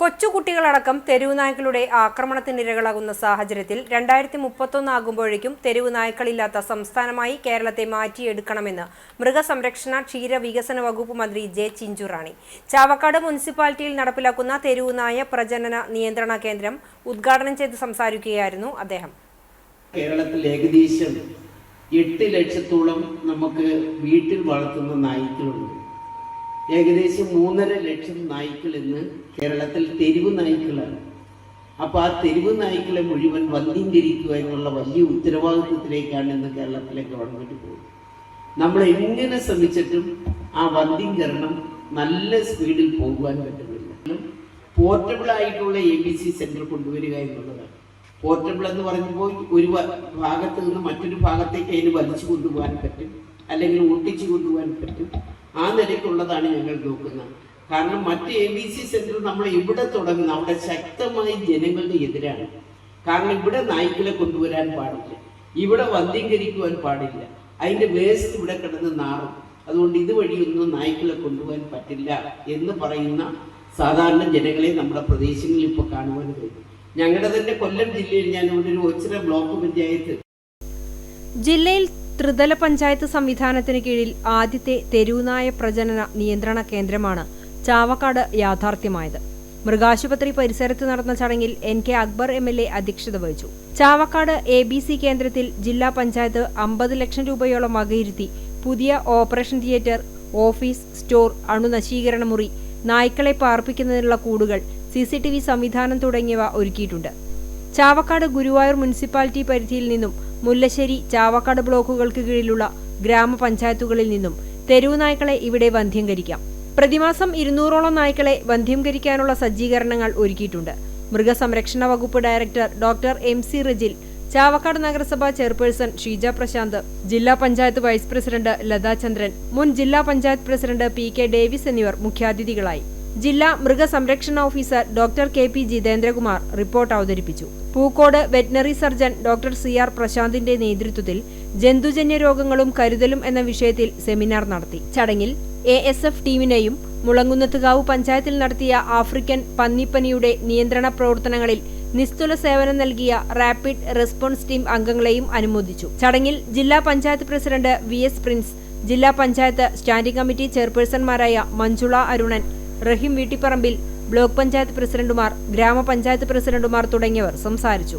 കൊച്ചുകുട്ടികളടക്കം തെരുവു നായ്ക്കളുടെ ആക്രമണത്തിനിരകളാകുന്ന സാഹചര്യത്തിൽ രണ്ടായിരത്തി മുപ്പത്തൊന്ന് ആകുമ്പോഴേക്കും തെരുവ് നായ്ക്കളില്ലാത്ത സംസ്ഥാനമായി കേരളത്തെ മാറ്റിയെടുക്കണമെന്ന് മൃഗസംരക്ഷണ ക്ഷീര വികസന വകുപ്പ് മന്ത്രി ജെ ചിഞ്ചുറാണി. ചാവക്കാട് മുനിസിപ്പാലിറ്റിയിൽ നടപ്പിലാക്കുന്ന തെരുവു നായ പ്രജനന നിയന്ത്രണ കേന്ദ്രം ഉദ്ഘാടനം ചെയ്ത് സംസാരിക്കുകയായിരുന്നു അദ്ദേഹം. കേരളത്തിൽ ഏകദേശം എട്ട് ലക്ഷത്തോളം നമുക്ക് വീട്ടിൽ വളർത്തുന്ന നായ്ക്കളുണ്ട്. ഏകദേശം മൂന്നര ലക്ഷം നായ്ക്കൾ ഇന്ന് കേരളത്തിൽ തെരുവ് നായ്ക്കളാണ്. അപ്പോൾ ആ തെരുവ് നായ്ക്കളെ മുഴുവൻ വന്ധ്യീകരിക്കുക എന്നുള്ള വലിയ ഉത്തരവാദിത്വത്തിലേക്കാണ് ഇന്ന് കേരളത്തിലെ ഗവൺമെന്റ് പോകുന്നത്. നമ്മൾ എങ്ങനെ ശ്രമിച്ചിട്ടും ആ വന്ധ്യീകരണം നല്ല സ്പീഡിൽ പോകുവാൻ പറ്റുന്നില്ല. പോർട്ടബിൾ ആയിട്ടുള്ള എ ബി സി സെന്റർ കൊണ്ടുവരിക എന്നുള്ളതാണ്. പോർട്ടബിൾ എന്ന് പറയുമ്പോൾ ഒരു ഭാഗത്ത് നിന്ന് മറ്റൊരു ഭാഗത്തേക്ക് അതിന് വലിച്ചു കൊണ്ടുപോകാൻ പറ്റും അല്ലെങ്കിൽ ഒട്ടിച്ചു കൊണ്ടുപോകാൻ പറ്റും. ആ നിലയ്ക്കുള്ളതാണ് ഞങ്ങൾ നോക്കുന്നത്. കാരണം മറ്റ് എ ബി സി സെന്റർ നമ്മൾ ഇവിടെ തുടങ്ങുന്ന? അവിടെ ശക്തമായി ജനങ്ങളുടെ എതിരാണ്. കാരണം ഇവിടെ നായ്ക്കളെ കൊണ്ടുവരാൻ പാടില്ല. ഇവിടെ വന്ധീകരിക്കുവാൻ പാടില്ല. അതിന്റെ വേസ്റ്റ് ഇവിടെ കിടന്ന് നാറും. അതുകൊണ്ട് ഇതുവഴിയൊന്നും നായ്ക്കളെ കൊണ്ടുപോകാൻ പറ്റില്ല എന്ന് പറയുന്ന സാധാരണ ജനങ്ങളെ നമ്മുടെ പ്രദേശങ്ങളിൽ ഇപ്പോൾ കാണുവാൻ കഴിയും. ഞങ്ങളുടെ തന്നെ കൊല്ലം ജില്ലയിൽ ഞാൻ ഇവിടെ ഒരു ഒച്ചിറ ബ്ലോക്ക് പഞ്ചായത്ത് ജില്ലയിൽ ത്രിതല പഞ്ചായത്ത് സംവിധാനത്തിന് കീഴിൽ ആദ്യത്തെ തെരുവുനായ പ്രജനന നിയന്ത്രണ കേന്ദ്രമാണ് ചാവക്കാട് യാഥാർത്ഥ്യമായത്. മൃഗാശുപത്രി പരിസരത്ത് നടന്ന ചടങ്ങിൽ N K Akbar M L A അധ്യക്ഷത വഹിച്ചു. ചാവക്കാട് എ ബി സി കേന്ദ്രത്തിൽ ജില്ലാ പഞ്ചായത്ത് അമ്പത് ലക്ഷം രൂപയോളം വകയിരുത്തി പുതിയ ഓപ്പറേഷൻ തിയേറ്റർ ഓഫീസ് സ്റ്റോർ അണുനശീകരണ മുറി നായ്ക്കളെ പാർപ്പിക്കുന്നതിനുള്ള കൂടുകൾ സി സി ടി വി സംവിധാനം തുടങ്ങിയവ ഒരുക്കിയിട്ടുണ്ട്. ചാവക്കാട് ഗുരുവായൂർ മുനിസിപ്പാലിറ്റി പരിധിയിൽ നിന്നും മുല്ലശ്ശേരി ചാവക്കാട് ബ്ലോക്കുകൾക്ക് കീഴിലുള്ള ഗ്രാമപഞ്ചായത്തുകളിൽ നിന്നും തെരുവു നായ്ക്കളെ ഇവിടെ വന്ധ്യംകരിക്കാം. പ്രതിമാസം ഇരുന്നൂറോളം നായ്ക്കളെ വന്ധ്യംകരിക്കാനുള്ള സജ്ജീകരണങ്ങൾ ഒരുക്കിയിട്ടുണ്ട്. മൃഗസംരക്ഷണ വകുപ്പ് director doctor M C Rajil Chavakkad നഗരസഭാ ചെയർപേഴ്സൺ ഷീജ പ്രശാന്ത് ജില്ലാ പഞ്ചായത്ത് വൈസ് പ്രസിഡന്റ് ലതാചന്ദ്രൻ മുൻ ജില്ലാ panchayat president P K Davis എന്നിവർ മുഖ്യാതിഥികളായി. ജില്ലാ മൃഗസംരക്ഷണ officer doctor K P Jithendrakumar report അവതരിപ്പിച്ചു. Pookode veterinary surgeon doctor C R പ്രശാന്തിന്റെ നേതൃത്വത്തിൽ ജന്തുജന്യ രോഗങ്ങളും കരുതലും എന്ന വിഷയത്തിൽ സെമിനാർ നടത്തി. ചടങ്ങിൽ എ എസ് എഫ് ടീമിനെയും മുളങ്കുന്നത്തുകാവ് പഞ്ചായത്തിൽ നടത്തിയ ആഫ്രിക്കൻ പന്നിപ്പനിയുടെ നിയന്ത്രണ പ്രവർത്തനങ്ങളിൽ നിസ്തുല സേവനം നൽകിയ റാപ്പിഡ് റെസ്പോൺസ് ടീം അംഗങ്ങളെയും അനുമോദിച്ചു. ചടങ്ങിൽ ജില്ലാ panchayat president V S Prince ജില്ലാ പഞ്ചായത്ത് സ്റ്റാൻഡിംഗ് കമ്മിറ്റി ചെയർപേഴ്സൺമാരായ മഞ്ജുള അരുണൻ റഹീം വീട്ടിപ്പറമ്പിൽ ബ്ലോക്ക് പഞ്ചായത്ത് പ്രസിഡന്റുമാർ ഗ്രാമപഞ്ചായത്ത് പ്രസിഡന്റുമാർ തുടങ്ങിയവർ സംസാരിച്ചു.